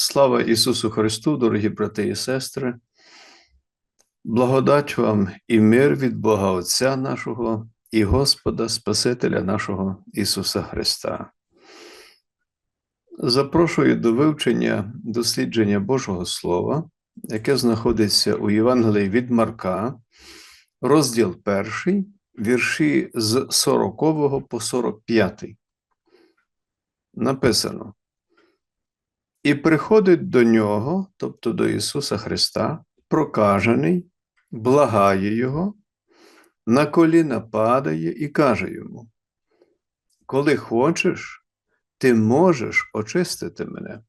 Слава Ісусу Христу, дорогі брати і сестри, благодать вам і мир від Бога Отця нашого і Господа Спасителя нашого Ісуса Христа. Запрошую до вивчення дослідження Божого Слова, яке знаходиться у Євангелії від Марка, розділ 1, вірші з 40 по 45. Написано. І приходить до нього, тобто до Ісуса Христа, прокажений, благає Його, на коліна падає і каже йому: Коли хочеш, ти можеш очистити мене.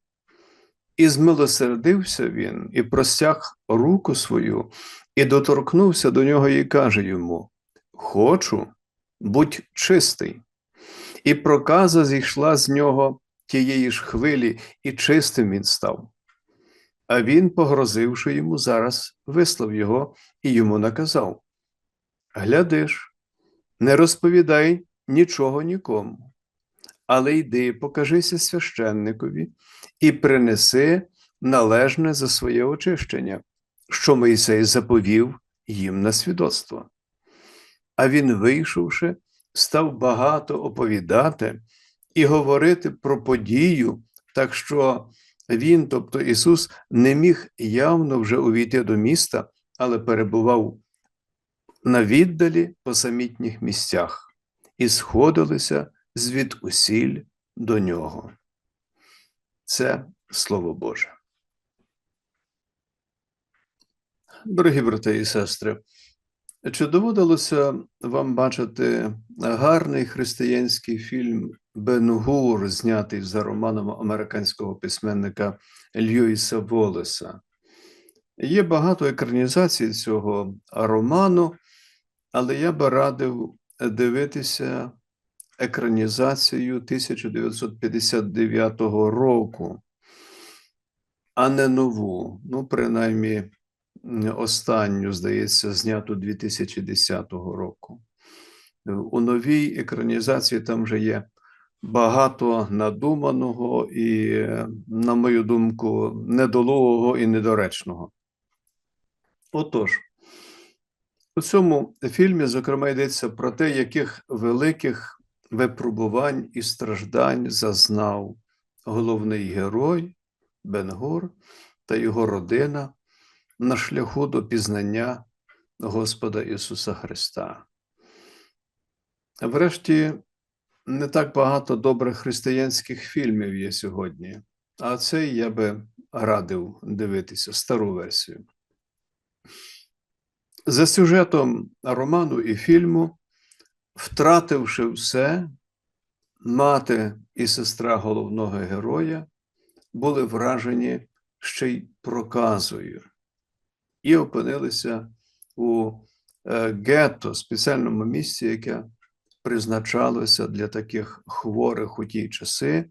І змилосердився він, і простяг руку свою, і доторкнувся до нього, і каже йому: Хочу, будь чистий. І проказа зійшла з нього тієї ж хвилі, і чистим він став. А він, погрозивши йому, зараз вислав його і йому наказав: Глядиш, не розповідай нічого нікому, але йди, покажися священникові і принеси належне за своє очищення, що Мойсей заповів їм на свідоцтво. А він, вийшовши, став багато оповідати і говорити про подію, так що він, тобто Ісус, не міг явно вже увійти до міста, але перебував на віддалі по самітніх місцях і сходилися звідусіль до нього. Це Слово Боже. Дорогі брати і сестри, чи доводилося вам бачити гарний християнський фільм Бен-Гур, знятий за романом американського письменника Льюіса Волеса? Є багато екранізацій цього роману, але я би радив дивитися екранізацію 1959 року, а не нову, ну, принаймні останню, здається, зняту 2010 року. У новій екранізації там вже є багато надуманого і, на мою думку, недолугого і недоречного. Отож, у цьому фільмі, зокрема, йдеться про те, яких великих випробувань і страждань зазнав головний герой Бенгур та його родина на шляху до пізнання Господа Ісуса Христа. Врешті, не так багато добрих християнських фільмів є сьогодні, а цей я би радив дивитися стару версію. За сюжетом роману і фільму, втративши все, мати і сестра головного героя були вражені ще й проказою і опинилися у е, гетто, спеціальному місці, яке призначалося для таких хворих у ті часи,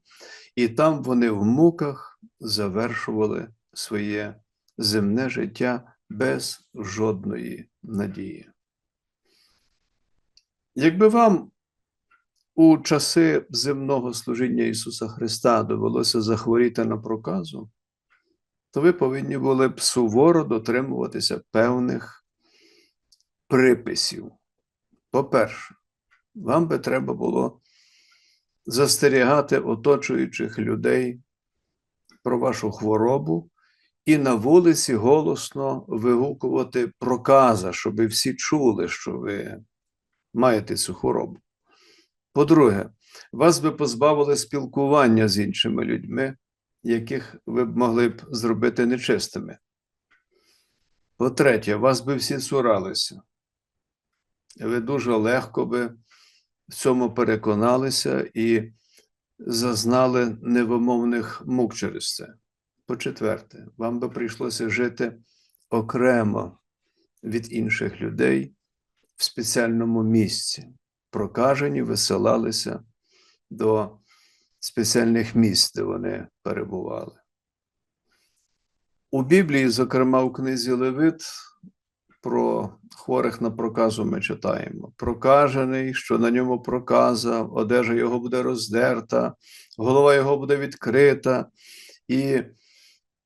і там вони в муках завершували своє земне життя без жодної надії. Якби вам у часи земного служіння Ісуса Христа довелося захворіти на проказу, то ви повинні були б суворо дотримуватися певних приписів. По-перше, вам би треба було застерігати оточуючих людей про вашу хворобу і на вулиці голосно вигукувати проказа, щоб всі чули, що ви маєте цю хворобу. По-друге, вас би позбавили спілкування з іншими людьми, яких ви б могли б зробити нечистими. По-третє, вас би всі цуралися. Ви дуже легко би в цьому переконалися і зазнали невимовних мук через це. По-четверте, вам би прийшлося жити окремо від інших людей в спеціальному місці. Прокажені висилалися до спеціальних місць, де вони перебували. У Біблії, зокрема, у книзі Левит, про хворих на проказу ми читаємо: прокажений, що на ньому проказа, одежа його буде роздерта, голова його буде відкрита, і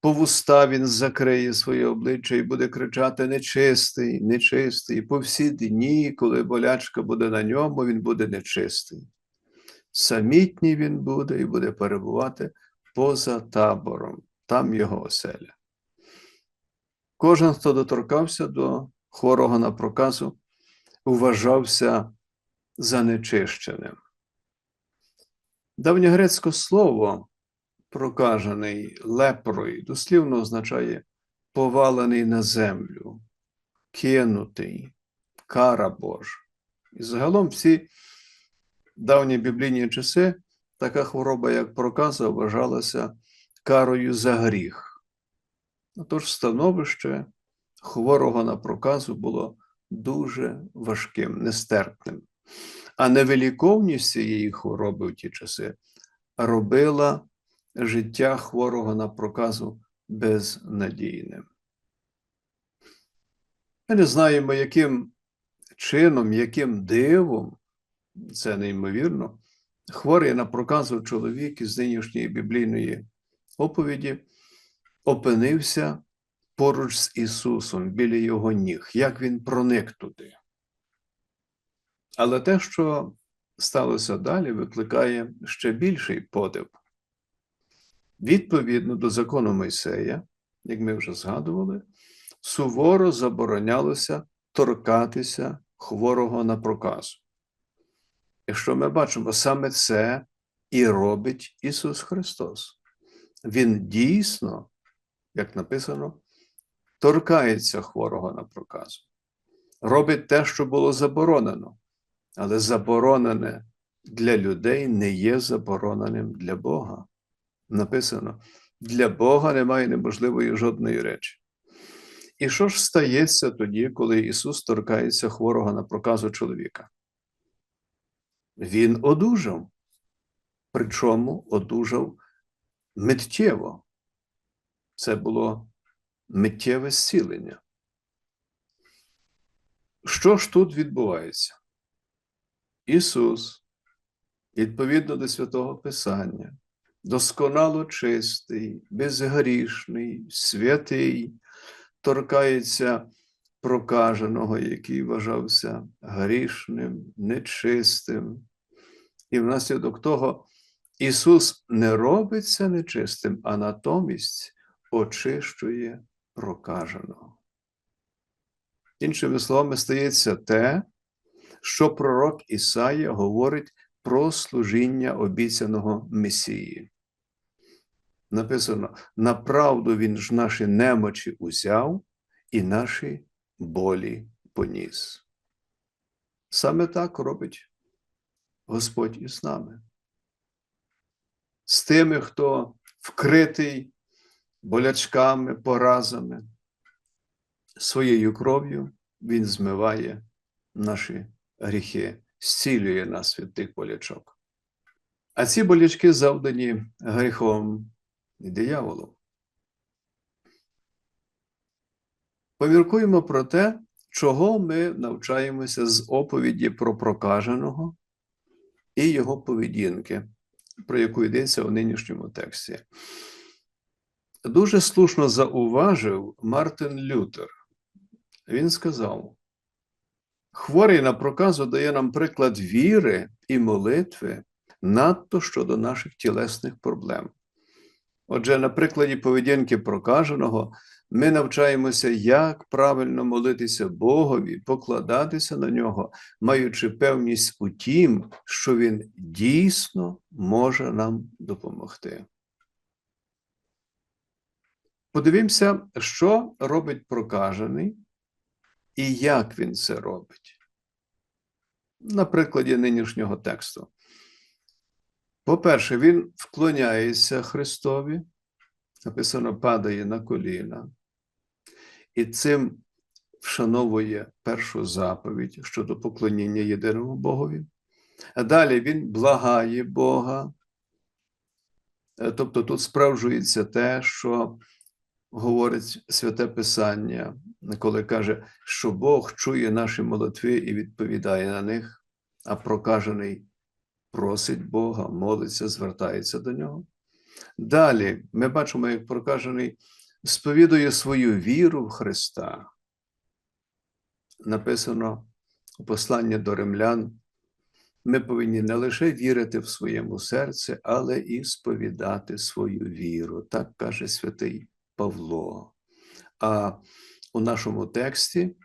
по вуста він закриє своє обличчя і буде кричати нечистий, нечистий. І по всі дні, коли болячка буде на ньому, він буде нечистий. Самітній він буде і буде перебувати поза табором, там його оселя. Кожен, хто доторкався до хворого на проказу, вважався занечищеним. Давньогрецьке слово прокажений лепрой дослівно означає повалений на землю, кинутий, кара Божа. І загалом всі давні біблійні часи така хвороба, як проказа, вважалася карою за гріх. Тож становище хворого на проказу було дуже важким, нестерпним. А невиліковність цієї хвороби в ті часи робила життя хворого на проказу безнадійним. Ми не знаємо, яким чином, яким дивом, це неймовірно, хворий на проказу чоловік із нинішньої біблійної оповіді опинився поруч з Ісусом біля Його ніг, як Він проник туди. Але те, що сталося далі, викликає ще більший подив. Відповідно до закону Мойсея, як ми вже згадували, суворо заборонялося торкатися хворого на проказу. Якщо ми бачимо, саме це і робить Ісус Христос. Він дійсно, як написано, торкається хворого на проказу, робить те, що було заборонено, але заборонене для людей не є забороненим для Бога. Написано: для Бога немає неможливої жодної речі. І що ж стається тоді, коли Ісус торкається хворого на проказу чоловіка? Він одужав, причому одужав миттєво. Це було миттєве зцілення. Що ж тут відбувається? Ісус, відповідно до святого Писання, досконало чистий, безгрішний, святий, торкається прокаженого, який вважався грішним, нечистим. І внаслідок того Ісус не робиться нечистим, а натомість очищує прокаженого. Іншими словами, стається те, що пророк Ісая говорить про служіння обіцяного Месії. Написано: на правду Він ж наші немочі узяв і наші болі поніс. Саме так робить Господь із нами. З тими, хто вкритий болячками, поразами, своєю кров'ю Він змиває наші гріхи, зцілює нас від тих болячок. А ці болячки завдані гріхом і дияволом. Поміркуємо про те, чого ми навчаємося з оповіді про прокаженого і його поведінки, про яку йдеться у нинішньому тексті. Дуже слушно зауважив Мартин Лютер. Він сказав: хворий на проказу дає нам приклад віри і молитви надто щодо наших тілесних проблем. Отже, на прикладі поведінки прокаженого ми навчаємося, як правильно молитися Богові, покладатися на нього, маючи певність у тім, що Він дійсно може нам допомогти. Подивімося, що робить прокажений і як він це робить. На прикладі нинішнього тексту. По-перше, він вклоняється Христові, написано, падає на коліна, і цим вшановує першу заповідь щодо поклоніння єдиному Богові. А далі він благає Бога. Е, тобто тут справджується те, що говорить святе Писання, коли каже, що Бог чує наші молитви і відповідає на них, а прокажений просить Бога, молиться, звертається до нього. Далі ми бачимо, як прокажений сповідує свою віру в Христа. Написано у посланні до римлян, ми повинні не лише вірити в своєму серці, але і сповідати свою віру. Так каже святий Павло. А у нашому тексті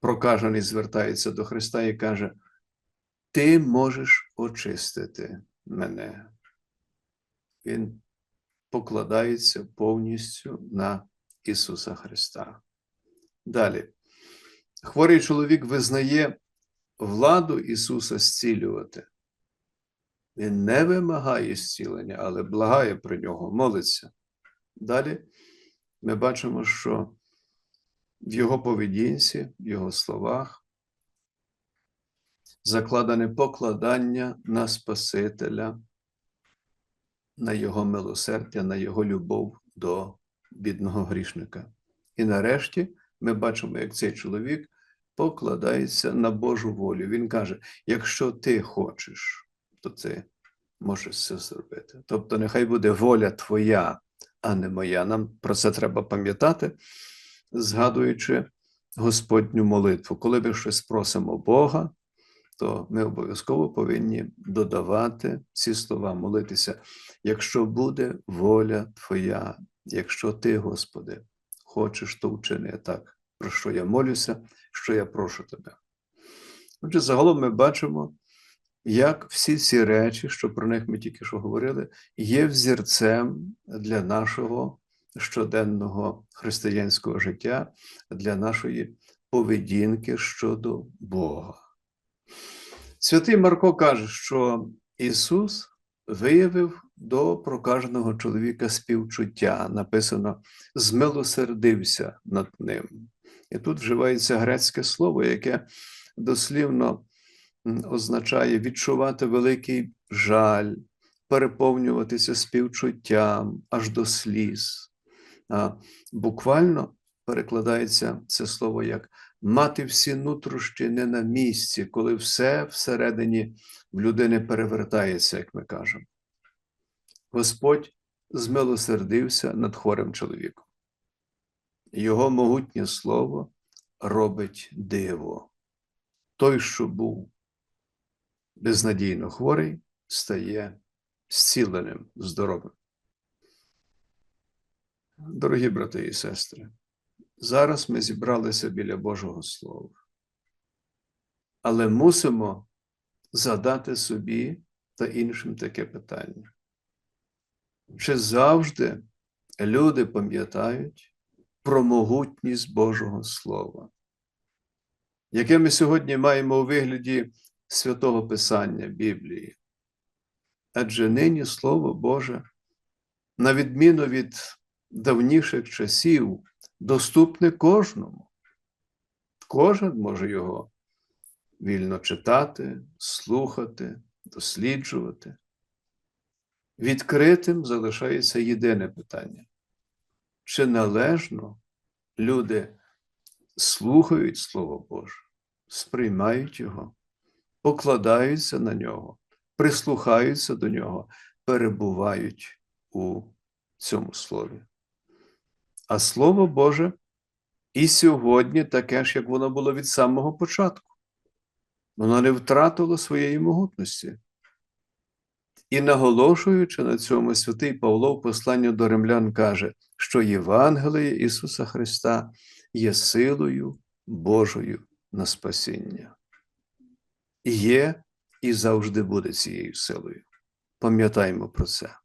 прокажений звертається до Христа і каже: Ти можеш очистити мене. Він покладається повністю на Ісуса Христа. Далі. Хворий чоловік визнає владу Ісуса зцілювати. Він не вимагає зцілення, але благає про нього, молиться. Далі ми бачимо, що в його поведінці, в його словах закладене покладання на Спасителя, на його милосердя, на його любов до бідного грішника. І нарешті ми бачимо, як цей чоловік покладається на Божу волю. Він каже: якщо ти хочеш, то ти можеш це зробити. Тобто, нехай буде воля твоя, а не моя. Нам про це треба пам'ятати, згадуючи Господню молитву. Коли ми щось просимо Бога, то ми обов'язково повинні додавати ці слова, молитися. Якщо буде воля Твоя, якщо Ти, Господи, хочеш, то вчини так, про що я молюся, що я прошу Тебе. Отже, загалом ми бачимо, як всі ці речі, що про них ми тільки що говорили, є взірцем для нашого щоденного християнського життя, для нашої поведінки щодо Бога. Святий Марко каже, що Ісус виявив до прокаженого чоловіка співчуття, написано, змилосердився над ним. І тут вживається грецьке слово, яке дослівно означає відчувати великий жаль, переповнюватися співчуттям аж до сліз. А Буквально перекладається це слово як мати всі нутрощі не на місці, коли все всередині в людини перевертається, як ми кажемо. Господь змилосердився над хворим чоловіком. Його могутнє слово робить диво. Той, що був безнадійно хворий, стає зціленим, здоровим. Дорогі брати і сестри, зараз ми зібралися біля Божого Слова, але мусимо задати собі та іншим таке питання. Чи завжди люди пам'ятають про могутність Божого Слова, яке ми сьогодні маємо у вигляді святого Писання Біблії? Адже нині Слово Боже, на відміну від давніших часів, доступне кожному. Кожен може його вільно читати, слухати, досліджувати. Відкритим залишається єдине питання: чи належно люди слухають Слово Боже, сприймають його, покладаються на нього, прислухаються до нього, перебувають у цьому слові. А Слово Боже і сьогодні таке ж, як воно було від самого початку. Воно не втратило своєї могутності. І наголошуючи на цьому, святий Павло в посланні до римлян каже, що Євангеліє Ісуса Христа є силою Божою на спасіння. Є і завжди буде цією силою. Пам'ятаємо про це.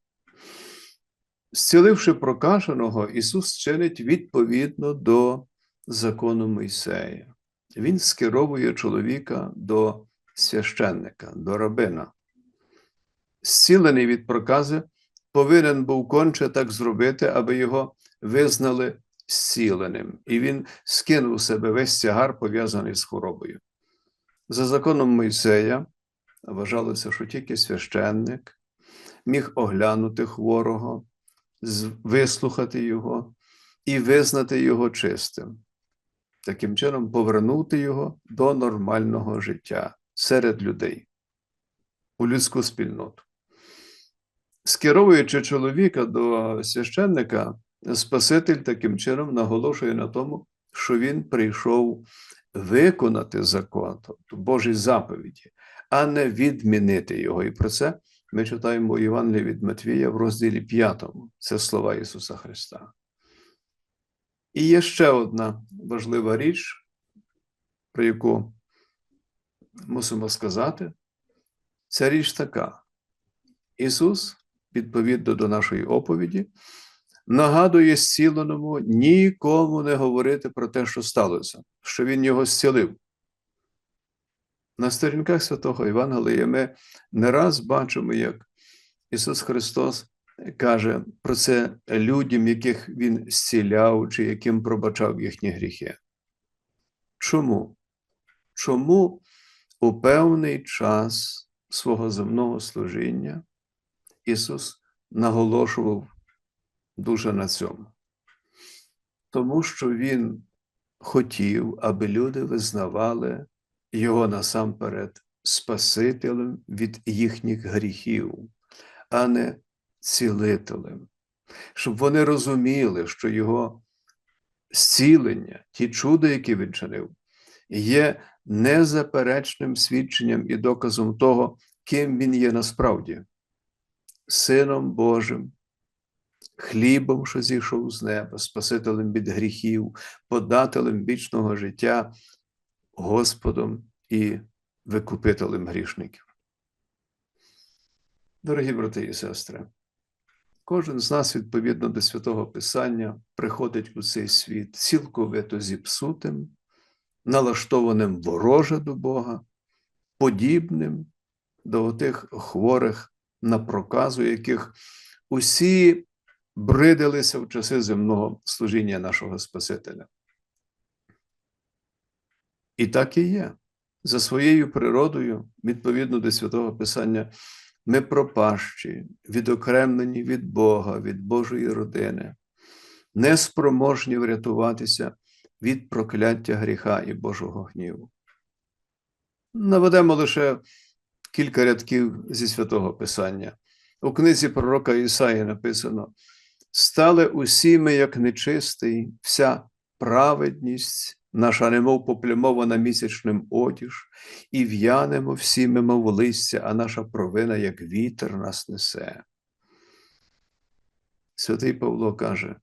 Зціливши прокаженого, Ісус чинить відповідно до закону Мойсея. Він скеровує чоловіка до священника, до рабина. Зцілений від прокази повинен був конче так зробити, аби його визнали зціленим, і він скинув у себе весь тягар, пов'язаний з хворобою. За законом Мойсея вважалося, що тільки священник міг оглянути хворого вислухати його і визнати його чистим, таким чином повернути його до нормального життя серед людей у людську спільноту. Скеровуючи чоловіка до священника, Спаситель таким чином наголошує на тому, що Він прийшов виконати закон, тобто Божі заповіді, а не відмінити його. І про це ми читаємо у Євангелії від Матвія в розділі 5. Це слова Ісуса Христа. І є ще одна важлива річ, про яку мусимо сказати. Ця річ така. Ісус, відповідно до нашої оповіді, нагадує зціленому нікому не говорити про те, що сталося, що Він його зцілив. На сторінках святого Євангелія ми не раз бачимо, як Ісус Христос каже про це людям, яких Він зціляв чи яким пробачав їхні гріхи. Чому? Чому у певний час свого земного служіння Ісус наголошував дуже на цьому? Тому що Він хотів, аби люди визнавали його насамперед Спасителем від їхніх гріхів, а не цілителем, щоб вони розуміли, що Його зцілення, ті чуда, які він чинив, є незаперечним свідченням і доказом того, ким він є насправді, Сином Божим, хлібом, що зійшов з неба, Спасителем від гріхів, подателем вічного життя, Господом і викупителем грішників. Дорогі брати і сестри, кожен з нас, відповідно до святого Писання, приходить у цей світ цілковито зіпсутим, налаштованим вороже до Бога, подібним до тих хворих на проказу, яких усі бридилися в часи земного служіння нашого Спасителя. І так і є. За своєю природою, відповідно до святого Писання, ми пропащі, відокремлені від Бога, від Божої родини, неспроможні врятуватися від прокляття гріха і Божого гніву. Наведемо лише кілька рядків зі святого Писання. У книзі пророка Ісаї написано: стали усі ми, як нечистий, вся праведність наша немов поплямована місячним одіж, і в'янемо всі ми, мов листя, а наша провина, як вітер, нас несе. Святий Павло каже,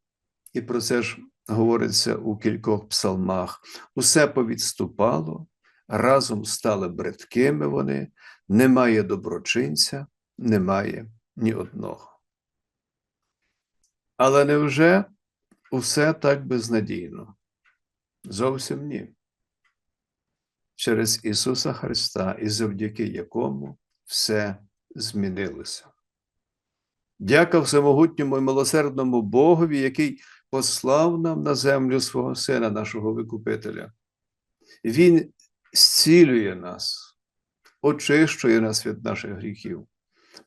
і про це ж говориться у кількох псалмах: усе повідступало, разом стали бридкими вони, немає доброчинця, немає ні одного. Але невже усе так безнадійно? Зовсім ні. Через Ісуса Христа, і завдяки якому все змінилося. Дяка всемогутньому і милосердному Богові, який послав нам на землю свого Сина, нашого Викупителя. Він зцілює нас, очищує нас від наших гріхів,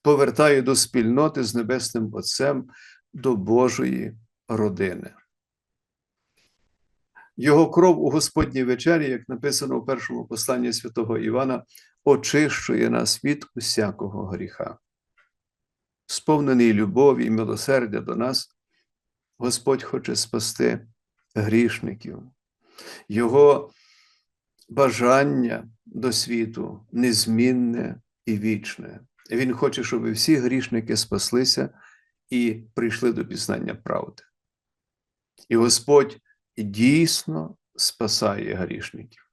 повертає до спільноти з Небесним Отцем до Божої родини. Його кров у Господній вечері, як написано у першому посланні святого Івана, очищує нас від усякого гріха. Сповнений любові і милосердя до нас, Господь хоче спасти грішників. Його бажання до світу незмінне і вічне. Він хоче, щоб всі грішники спаслися і прийшли до пізнання правди. І Господь дійсно спасає грішників.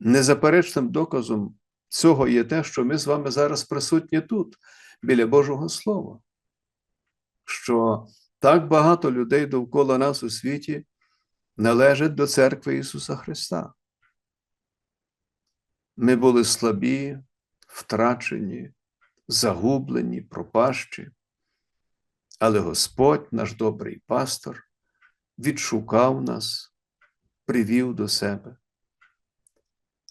Незаперечним доказом цього є те, що ми з вами зараз присутні тут, біля Божого Слова, що так багато людей довкола нас у світі належать до церкви Ісуса Христа. Ми були слабі, втрачені, загублені, пропащі, але Господь, наш добрий пастор, відшукав нас, привів до себе.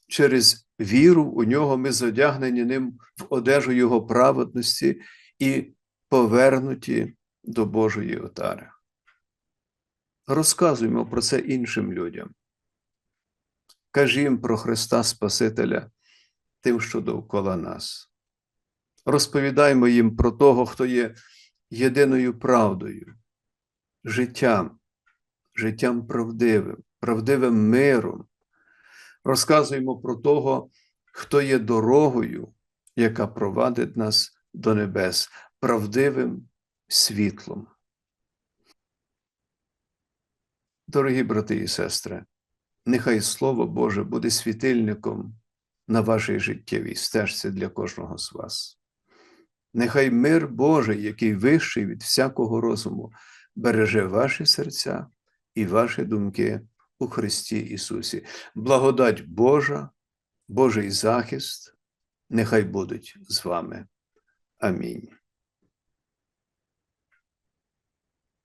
Через віру у нього ми задягнені ним в одежу Його праведності і повернуті до Божої отари. Розказуємо про це іншим людям. Кажімо про Христа Спасителя тим, що довкола нас. Розповідаємо їм про того, хто є єдиною правдою, життям, життям правдивим, правдивим миром. Розказуємо про того, хто є дорогою, яка провадить нас до небес, правдивим світлом. Дорогі брати і сестри, нехай Слово Боже буде світильником на вашій життєвій стежці для кожного з вас. Нехай мир Божий, який вищий від всякого розуму, береже ваші серця і ваші думки у Христі Ісусі. Благодать Божа, Божий захист, нехай будуть з вами. Амінь.